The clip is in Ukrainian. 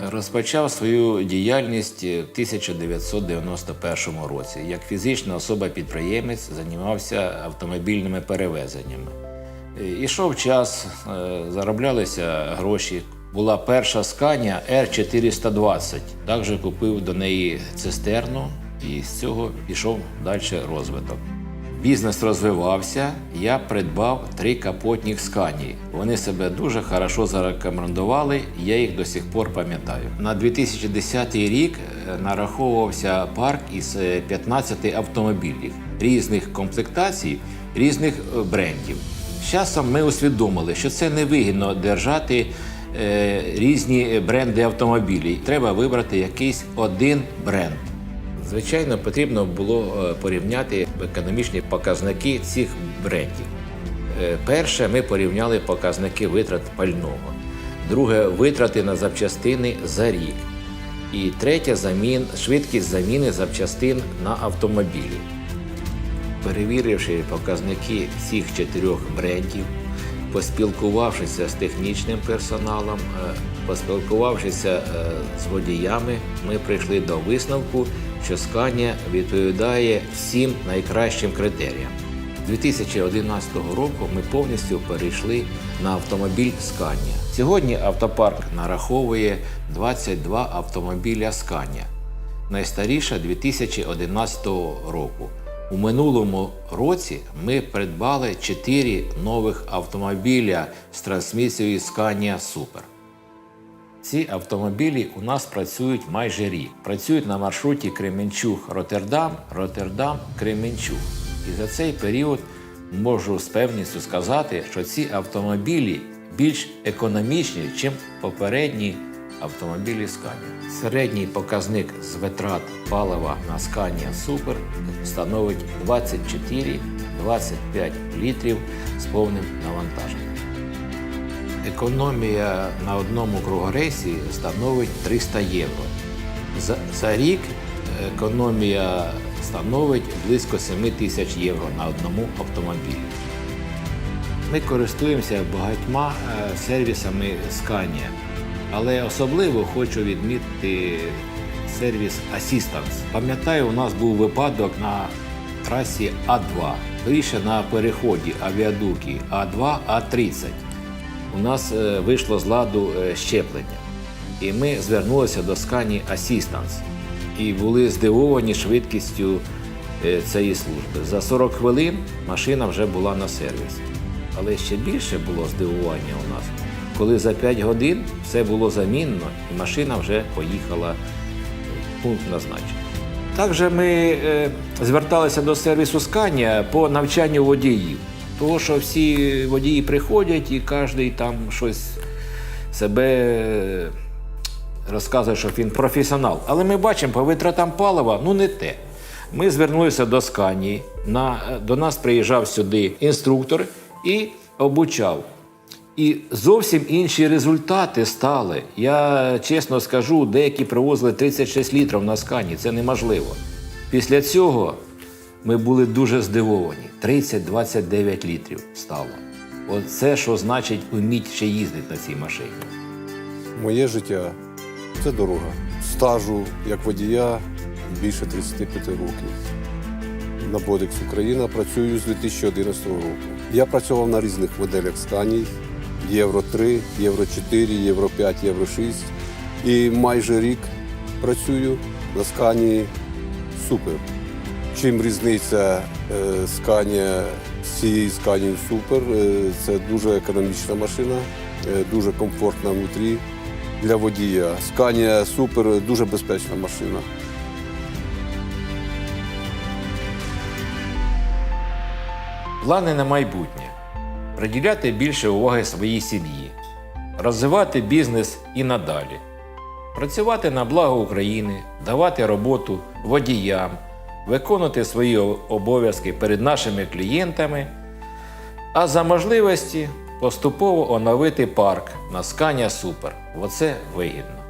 Розпочав свою діяльність в 1991 році. Як фізична особа-підприємець займався автомобільними перевезеннями. Е, Ішов час, е, зароблялися гроші. Була перша сканя R420. Також купив до неї цистерну і з цього пішов далі розвиток. Бізнес розвивався, я придбав три капотні сканії. Вони себе дуже хорошо зарекомендували, я їх до сих пор пам'ятаю. На 2010 рік е, нараховувався парк із е, 15 автомобілів різних комплектацій, різних е, брендів. З часом ми усвідомили, що це невигідно держати е, різні бренди автомобілів. Треба вибрати якийсь один бренд. Звичайно, потрібно було е, порівняти економічні показники цих брендів. Е, Перше, ми порівняли показники витрат пального. Друге витрати на запчастини за рік. І третє замін, швидкість заміни запчастин на автомобілі. Перевіривши показники всіх чотирьох брендів, поспілкувавшися з технічним персоналом, е, поспілкувавшися е, з водіями, ми прийшли до висновку, що Scania відповідає всім найкращим критеріям. З 2011 року ми повністю перейшли на автомобіль Scania. Сьогодні автопарк нараховує 22 автомобіля Scania. Найстаріша 2011 року. У минулому році ми придбали 4 нових автомобіля з трансмісією Scania Super. Ці автомобілі у нас працюють майже рік. Працюють на маршруті Кременчуг-Роттердам, Роттердам-Кременчуг. І за цей період можу з певністю сказати, що ці автомобілі більш економічні, ніж попередні автомобілі Scania. Середній показник з витрат палива на Scania Super становить 24-25 літрів з повним навантаженням. Економія на одному кругорейсі становить 300 євро. За, за рік економія становить близько 7 тисяч євро на одному автомобілі. Ми користуємося багатьма е, сервісами Scania, але особливо хочу відмітити сервіс Assistance. Пам'ятаю, у нас був випадок на трасі А2, вище на переході авіадуки А2, А30 у нас е, вийшло з ладу е, щеплення. І ми звернулися до Scania Assistance і були здивовані швидкістю е, цієї служби. За 40 хвилин машина вже була на сервісі. Але ще більше було здивування у нас, коли за 5 годин все було замінно, і машина вже поїхала в пункт назначення. Також ми е, зверталися до сервісу Scania по навчанню водіїв. Тому що всі водії приходять і кожен там щось себе е, розказує, що він професіонал. Але ми бачимо по витратам палива, ну не те. Ми звернулися до Сканії, на, до нас приїжджав сюди інструктор і обучав. І зовсім інші результати стали. Я чесно скажу, деякі привозили 36 літрів на скані. Це неможливо. Після цього ми були дуже здивовані. 30-29 літрів стало. Оце що значить вміть ще їздити на цій машині. Моє життя це дорога. Стажу як водія більше 35 років. На Бодекс Україна працюю з 2011 року. Я працював на різних моделях Scania, Євро 3, Євро 4, Євро 5, Євро 6. І майже рік працюю на Scania Super. Чим різниця е, Scania з цією Scania Super? Е, Це дуже економічна машина, е, дуже комфортна внутрі для водія. Scania Super дуже безпечна машина. Плани на майбутнє приділяти більше уваги своїй сім'ї, розвивати бізнес і надалі, працювати на благо України, давати роботу водіям, виконувати свої обов'язки перед нашими клієнтами, а за можливості поступово оновити парк на Scania Super. Оце вигідно.